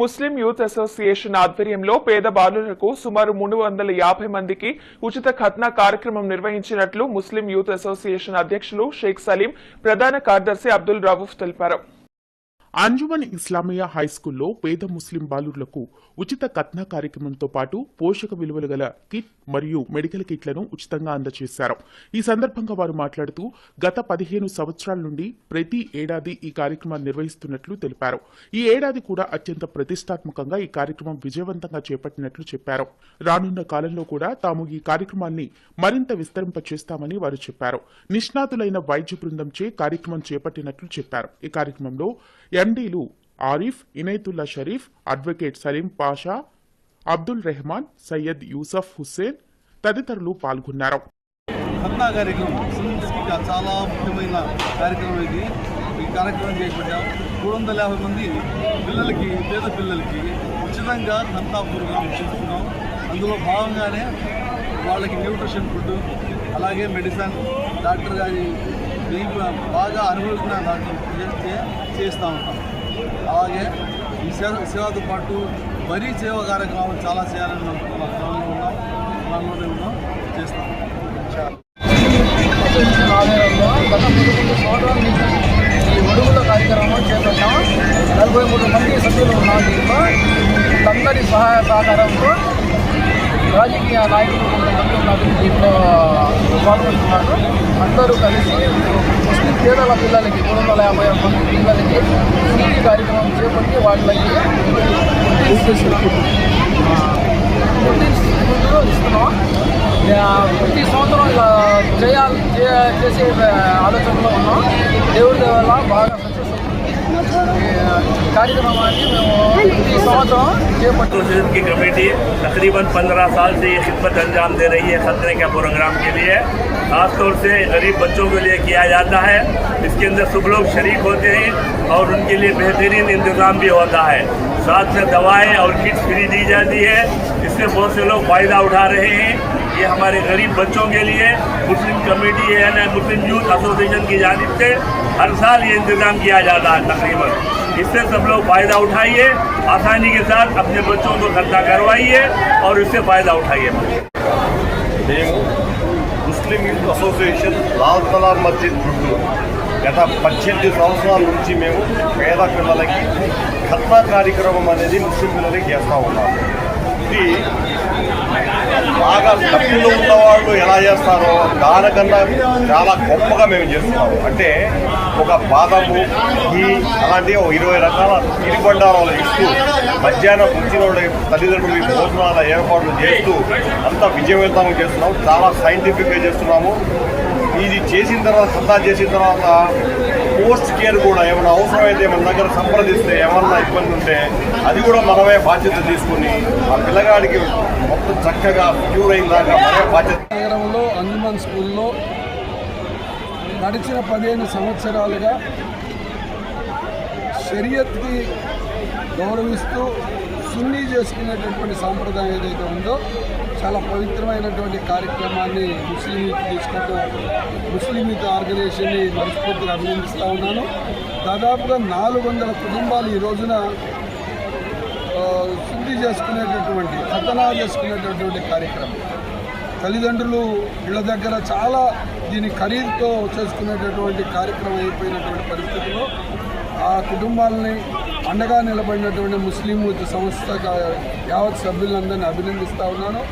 ముస్లిం youth association ఆధ్వర్యంలో పేద బాలులకు సుమారు మూడు వందల యాభై మందికి ఉచిత ఖత్నా కార్యక్రమం నిర్వహించినట్లు ముస్లిం యూత్ అసోసియేషన్ అధ్యక్షులు షేక్ సలీం ప్రధాన కార్యదర్శి అబ్దుల్ రవూఫ్ తెలిపారు. అంజుమన్ ఇస్లామియా హైస్కూల్లో పేద ముస్లిం బాలుర్లకు ఉచిత కథన కార్యక్రమంతో పాటు పోషక విలువలు గల కిట్ మరియు మెడికల్ కిట్లను ఉచితంగా అందజేశారు. ఈ సందర్భంగా వారు మాట్లాడుతూ గత పదిహేను సంవత్సరాల నుండి ప్రతి ఏడాది ఈ కార్యక్రమాన్ని నిర్వహిస్తున్నట్లు తెలిపారు. ఈ ఏడాది కూడా అత్యంత ప్రతిష్టాత్మకంగా ఈ కార్యక్రమం విజయవంతంగా చేపట్టినట్లు చెప్పారు. రానున్న కాలంలో కూడా తాము ఈ కార్యక్రమాన్ని మరింత విస్తరింపచేస్తామని వారు చెప్పారు. నిష్ణాతులైన వైద్య బృందంచే కార్యక్రమం చేపట్టినట్లు చెప్పారు. ఈ కార్యక్రమంలో ఎండీలు ఆరిఫ్ ఇనైతుల్లా షరీఫ్ అడ్వకేట్ సలీం పాషా అబ్దుల్ రెహమాన్ సయ్యద్ యూసఫ్ హుస్సేన్ తదితరులు పాల్గొన్నారు. ఖత్నా కార్యక్రమం చాలా ముఖ్యమైన కార్యక్రమం ఇది. ఈ కార్యక్రమం చేపట్టాం. మూడు వందల యాభై మంది పిల్లలకి పేద పిల్లలకి ఉచితంగా ఖత్నా ప్రోగ్రాం చేస్తున్నాం. అందులో భాగంగానే వాళ్ళకి న్యూట్రిషన్ ఫుడ్ అలాగే మెడిసిన్ డాక్టర్ గారి మీకు బాగా అనుభవించిన దాన్ని చేస్తూ ఉంటాం. అలాగే ఈ సేవ సేవతో పాటు మరీ సేవ కార్యక్రమాలు చాలా చేయాలని అనుకుంటున్నాం క్రమంలో ఉన్నాం క్రమంలోనే ఉన్నాం చేస్తాం ఈ ఒడుగుల కార్యక్రమం చేపట్టాం నలభై మూడు మంది సభ్యులు ఉన్నాం దీంట్లో. అందరి సహాయ సహకారంతో రాజకీయ నాయకులు కొంతమంది ఉన్నారు. దీంట్లో పాల్గొంటున్నారు అందరూ కలిసి ముస్లిం పేదల పిల్లలకి మూడు వందల యాభై మంది పిల్లలకి ఈ కార్యక్రమం చేపట్టి వాళ్ళకి ఇస్తున్నాం ప్రతి సంవత్సరం ఇలా చేయాలి చే- చేసే ఆలోచనలో ఉన్నాం. దేవుడి వల్ల బాగా एसोसिएशन की कमेटी तकरीबन 15 साल से ये खिदमत अंजाम दे रही है, खतरे के प्रोग्राम के लिए। खासतौर से गरीब बच्चों के लिए किया जाता है। इसके अंदर सब लोग शरीक होते हैं और उनके लिए बेहतरीन इंतज़ाम भी होता है। साथ में दवाएँ और किट फ्री दी जाती है। इससे बहुत से लोग फ़ायदा उठा रहे हैं। ये हमारे गरीब बच्चों के लिए मुस्लिम कमेटी यानी मुस्लिम यूथ एसोसिएशन की जानब से हर साल ये इंतज़ाम किया जाता है तकरीबन। इससे सब लोग फ़ायदा उठाइए, आसानी के साथ अपने बच्चों को खर्चा करवाइए और इससे फ़ायदा उठाइए। Muslim youth association Lal Talar Masjid గుడ్డు గత పద్దెనిమిది సంవత్సరాల నుంచి మేము పేద పిల్లలకి ఖత్నా కార్యక్రమం అనేది ముస్లిం పిల్లలకి చేస్తూ ఉన్నాము. ఇది బాగా డబ్బులు ఉన్నవాళ్ళు ఎలా చేస్తారో దానికన్నా చాలా గొప్పగా మేము చేస్తున్నాము. అంటే ఒక బాదము ఈ అలాంటి ఒక ఇరవై రకాల తిరిబండారాలు ఇస్తూ మధ్యాహ్నం వచ్చిన తల్లిదండ్రులు భోజనాల ఏర్పాట్లు చేస్తూ అంతా విజయవంతంగా చేస్తున్నాము. చాలా సైంటిఫిక్గా చేస్తున్నాము. ఇది చేసిన తర్వాత సత్తా చేసిన తర్వాత పోస్ట్ కేర్ కూడా ఏమైనా అవసరమైతే మన దగ్గర సంప్రదిస్తే ఏమన్నా ఇబ్బంది ఉంటే అది కూడా మనమే బాధ్యత తీసుకుని ఆ పిల్లగాడికి మొత్తం చక్కగా క్యూర్ అయిన దాకా మనమే బాధ్యత నగరంలో అంజుమన్ స్కూల్లో గడిచిన పదిహేను సంవత్సరాలుగా షరియత్కి గౌరవిస్తూ సున్నీ చేసుకునేటటువంటి సాంప్రదాయం ఏదైతే ఉందో చాలా పవిత్రమైనటువంటి కార్యక్రమాన్ని ముస్లిం యూత్ తీసుకోవడం ముస్లిం యూత్ ఆర్గనైజేషన్ని మనస్ఫూర్తిగా అభినందిస్తూ ఉన్నాను. దాదాపుగా నాలుగు వందల కుటుంబాలు ఈ రోజున శుద్ధి చేసుకునేటటువంటి ఖతనా చేసుకునేటటువంటి కార్యక్రమం. తల్లిదండ్రులు ఇళ్ళ దగ్గర చాలా దీని ఖరీదుతో చేసుకునేటటువంటి కార్యక్రమం అయిపోయినటువంటి పరిస్థితుల్లో ఆ కుటుంబాలని అండగా నిలబడినటువంటి ముస్లిం సంస్థ యావత్ సభ్యులందరినీ అభినందిస్తూ ఉన్నాను.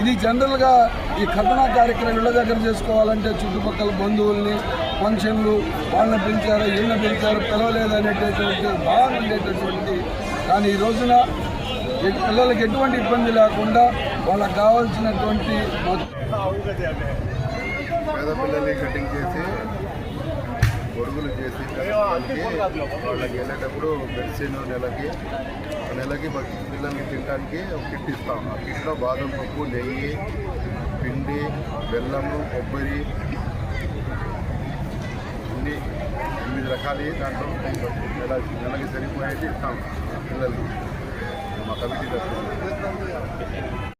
ఇది జనరల్గా ఈ ఖతనా కార్యక్రమం ఇళ్ళ దగ్గర చేసుకోవాలంటే చుట్టుపక్కల బంధువుల్ని ఫంక్షన్లు వాళ్ళని పిలిచారు ఇళ్ళని పిలిచారు పిలవలేదనేటటువంటి బాగా ఉండేటటువంటి కానీ ఈ రోజున పిల్లలకి ఎటువంటి ఇబ్బంది లేకుండా వాళ్ళకి కావాల్సినటువంటి పేద పిల్లల్ని కటింగ్ చేసి గొడుగులు చేసి వాళ్ళకి వెళ్ళేటప్పుడు మెడిసిన్ నెలకి ఆ నెలకి పిల్లలకి తినడానికి ఒక కిట్ ఇస్తాం. ఆ కిట్లో బాదం పప్పు నెయ్యి పిండి బెల్లము కొబ్బరి అన్ని ఎనిమిది రకాలు దాంట్లో నెల నెలకి సరిపోయేది ఇస్తాం పిల్లలకి. మా కమిటీ తరఫున.